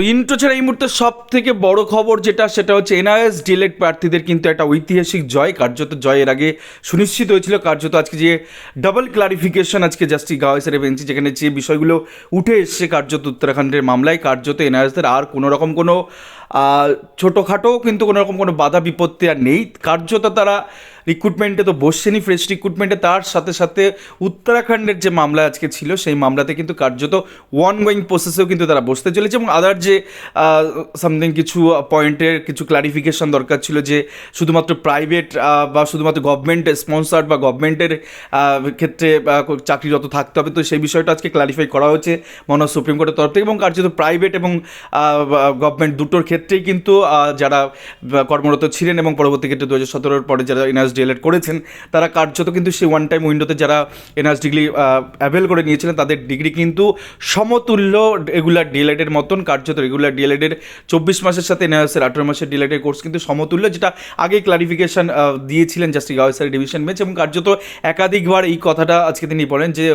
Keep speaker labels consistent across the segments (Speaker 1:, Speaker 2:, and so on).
Speaker 1: তো ইন্ট্রো ছাড়া এই মুহূর্তে সব থেকে বড় খবর যেটা, সেটা হচ্ছে এনআইএস ডিলেট প্রার্থীদের কিন্তু একটা ঐতিহাসিক জয়, কার্যত জয়ের আগে সুনিশ্চিত হয়েছিল, কার্যত আজকে যে ডাবল ক্লারিফিকেশন আজকে জাস্টিস গাওয়াইসের বেঞ্চি যেখানে যে বিষয়গুলো উঠে এসছে, কার্যত উত্তরাখণ্ডের মামলায়, কার্যত এনআইএসদের আর কোনো রকম কোনো ছোটোখাটো কিন্তু কোনো রকম কোনো বাধা বিপত্তি আর নেই। কার্যত তারা রিক্রুটমেন্টে তো বসছেনই ফ্রেশ রিক্রুটমেন্টে তার সাথে সাথে উত্তরাখণ্ডের যে মামলা আজকে ছিল, সেই মামলাতে কিন্তু কার্যত ওয়ান গোয়িং প্রসেসেও কিন্তু তারা বসতে চলেছে এবং আদার যে সামথিং কিছু পয়েন্টের কিছু ক্লারিফিকেশন দরকার ছিল যে, শুধুমাত্র প্রাইভেট বা শুধুমাত্র গভর্নমেন্ট স্পন্সার্ড বা গভর্নমেন্টের ক্ষেত্রে চাকরিরত থাকতে হবে। তো সেই বিষয়টা আজকে ক্লারিফাই করা হয়েছে মনে হয় সুপ্রিম কোর্টের তরফ থেকে এবং কার্যত প্রাইভেট এবং গভর্নমেন্ট দুটোর ক্ষেত্রেই কিন্তু যারা কর্মরত ছিলেন এবং পরবর্তী ক্ষেত্রে দু হাজার সতেরোর পরে যারা এনআরএস ডিএলএড করেছেন, তারা কার্যত কিন্তু সেই ওয়ান টাইম উইন্ডোতে যারা এনআরএস ডিগ্রি অ্যাভেল করে নিয়েছিলেন, তাদের ডিগ্রি কিন্তু সমতুল্য রেগুলার ডিএলএডের মতন কার্যত রেগুলার ডিএলএডের চব্বিশ মাসের সাথে এনআরএসের আঠেরো মাসের ডিএলএডের কোর্স কিন্তু সমতুল্য, যেটা আগেই ক্লারিফিকেশন দিয়েছিলেন জাস্টিস গাওয়াসারি ডিভিশন বেঞ্চ এবং কার্যত একাধিকবার এই কথাটা আজকে তিনি বলেন যে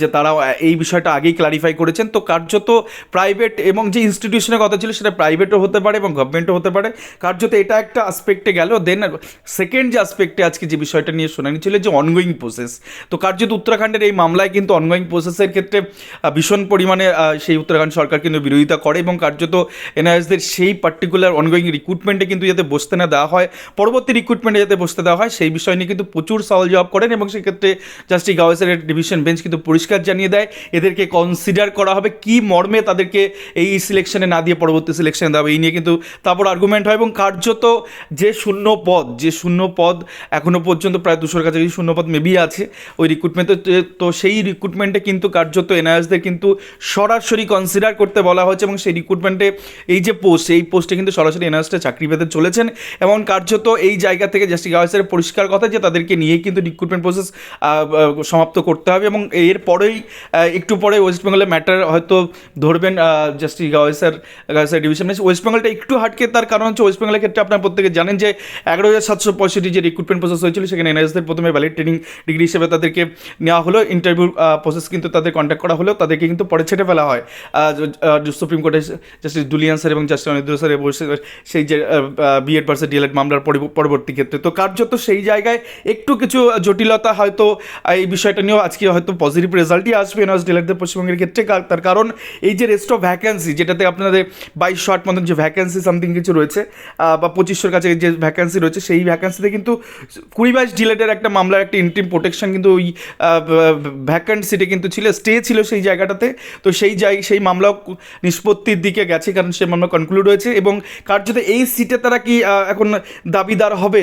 Speaker 1: যে তারা এই বিষয়টা আগেই ক্লারিফাই করেছেন। তো কার্যত প্রাইভেট এবং যে ইনস্টিটিউশনের কথা ছিল, সেটা প্রাইভেটও হতে পারে এবং গভর্নমেন্টও হতে পারে। কার্যত এটা একটা আসপেক্টে গেল। দেন সেকেন্ড যে আসপেক্টে আজকে যে বিষয়টা নিয়ে শোনানি ছিল যে অনগোয়িং প্রসেস তো কার্যত উত্তরাখণ্ডের এই মামলায় কিন্তু অনগোয়িং প্রসেসের ক্ষেত্রে ভীষণ পরিমাণে সেই উত্তরাখণ্ড সরকার কিন্তু বিরোধিতা করে এবং কার্যত এনআইএসদের সেই পার্টিকুলার অনগোয়িং রিক্রুটমেন্টে কিন্তু যাতে বসতে না দেওয়া হয়, পরবর্তী রিক্রুটমেন্টে যাতে বসতে দেওয়া হয়, সেই বিষয় নিয়ে কিন্তু প্রচুর সওয়াল জবাব করেন এবং সেক্ষেত্রে জাস্টিস গাওয়াসের ডিভিশন বেঞ্চ কিন্তু পরিষ্কার জানিয়ে দেয়। এদেরকে কনসিডার করা হবে কি মর্মে তাদেরকে এই সিলেকশনে না দিয়ে পরবর্তী সিলেকশনে দেওয়া হবে। এই নিয়ে কিন্তু তারপর আর্গুমেন্ট হয় এবং কার্যত যে শূন্য পদ, যে শূন্য পদ এখনও পর্যন্ত প্রায় দুশোর কাছাকাছি শূন্য পদ মেবি আছে ওই রিক্রুটমেন্টে তো সেই রিক্রুটমেন্টে কিন্তু কার্যত এনআইএসদের কিন্তু সরাসরি কনসিডার করতে বলা হয়েছে এবং সেই রিক্রুটমেন্টে এই যে পোস্ট এই পোস্টে কিন্তু সরাসরি এনআইএসটা চাকরি পেতে চলেছেন এবং কার্যত এই জায়গা থেকে জাস্টিস গাওয়াসের পরিষ্কার কথা যে তাদেরকে নিয়েই কিন্তু রিক্রুটমেন্ট প্রসেস সমাপ্ত করতে হবে এবং এর পরেই একটু পরে ওয়েস্ট বেঙ্গলের ম্যাটার হয়তো ধরবেন জাস্টিস গাওয়াসের গাওয়াসের ডিভিশন ওয়েস্ট বেঙ্গলটা একটু হাটকে তার কারণ হচ্ছে ওয়েস্ট বেঙ্গলের ক্ষেত্রে আপনার প্রত্যেকে জানেন যে এগারো হাজার সাতশো পঁয়ষট্টি যে রিক্রুটমেন্ট প্রসেস হয়েছিল, সেখানে এনআইএসদের প্রথমে ভ্যালিড ট্রেনিং ডিগ্রি হিসেবে তাদেরকে নেওয়া হলো। ইন্টারভিউ প্রসেস কিন্তু তাদের কন্ট্যাক্ট করা হলো। তাদেরকে কিন্তু পরে ছেড়ে ফেলা হয়। সুপ্রিম কোর্টের জাস্টিস দুলিয়ান স্যার এবং জাস্টিস অনিদ্র স্যার বসে সেই যে বিএড ভার্সেস ডিএলএড মামলার পরি- পরবর্তী ক্ষেত্রে। তো কার্যত সেই জায়গায় একটু কিছু জটিলতা হয়তো এই বিষয়টা নিয়েও আজকে হয়তো পজিটিভ রেজাল্টই আসবে এনআস ডিএলএডদের পশ্চিমবঙ্গের ক্ষেত্রে। তার কারণ এই যে রেস্ট অফ ভ্যাকেন্সি যেটাতে আপনাদের বাইশশো আট মতন যে ভ্যাকেন্সি সামথিং কিছু রয়েছে বা পঁচিশশোর কাছে যে ভ্যাকেন্সি রয়েছে, সেই ভ্যাকেন্সিতে কিন্তু কুড়ি বাইশ ডিলেটের একটা মামলার একটা ইন্টিম প্রোটেকশন কিন্তু ওই ভ্যাকেন্ট সিটে কিন্তু ছিল স্টে ছিল সেই জায়গাটাতে। তো সেই জায়গায় সেই মামলা নিষ্পত্তির দিকে গেছে, কারণ সেই মামলা কনক্লুড হয়েছে এবং কার্যত এই সিটে তারা কি এখন দাবিদার হবে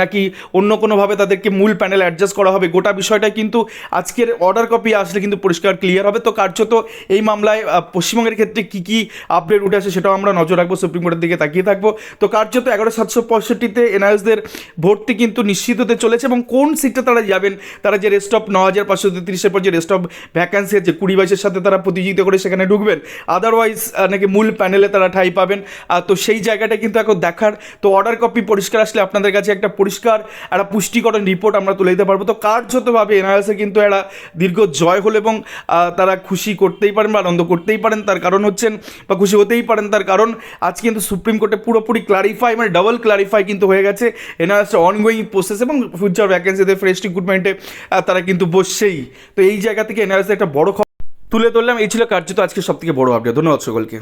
Speaker 1: নাকি অন্য কোনোভাবে তাদেরকে মূল প্যানেল অ্যাডজাস্ট করা হবে, গোটা বিষয়টা কিন্তু আজকের অর্ডার কপি আসলে কিন্তু পরিষ্কার ক্লিয়ার হবে। তো কার্যত এই মামলায় পশ্চিমবঙ্গের ক্ষেত্রে কী কী আপডেট উঠে আসে সেটাও আমরা নজর রাখব সুপ্রিম কোর্টের দিকে তাকিয়ে থাকব। তো কার্যত এগারো সাতশো পঁয়ষট্টিতে এনআইএসদের ভর্তি কিন্তু নিশ্চিত হতে চলেছে এবং কোন সিটটা তারা যাবেন, তারা যে রেস্ট অফ ন হাজার পাঁচশো তেত্রিশের পর যে রেস্ট অফ ভ্যাকান্সি আছে, কুড়ি বাইশের সাথে তারা প্রতিযোগিতা করে সেখানে ঢুকবেন। আদারওয়াইজ নাকি মূল প্যানেলে তারা ঠাই পাবেন। তো সেই জায়গাটা কিন্তু এখন দেখার। তো অর্ডার কপি পরিষ্কার আসলে আপনাদের কাছে একটা পরিষ্কার, একটা পুষ্টিকরণ রিপোর্ট আমরা তুলে দিতে পারব। তো কার্যতভাবে এনআরএসে কিন্তু একটা দীর্ঘ জয় হলো এবং তারা খুশি করতেই পারেন বা আনন্দ করতেই পারেন। তার কারণ হচ্ছেন, বা খুশি হতেই পারেন তার কারণ আজ কিন্তু সুপ্রিম কোর্টে পুরোপুরি ক্লারিফাই মানে ডাবল ক্লারিফাই কিন্তু হয়ে গেছে। এনআরএস অনগোয়িং প্রসেস এবং ফিউচার ভ্যাকেন্সিতে ফ্রেশ রিক্রুটমেন্টে তারা কিন্তু বসছেই। তো এই জায়গা থেকে এনআরএস একটা বড় খবর তুলে ধরলাম। এই ছিল কার্যত আজকে সব থেকে বড় আপডেট ধন্যবাদ সকলকে।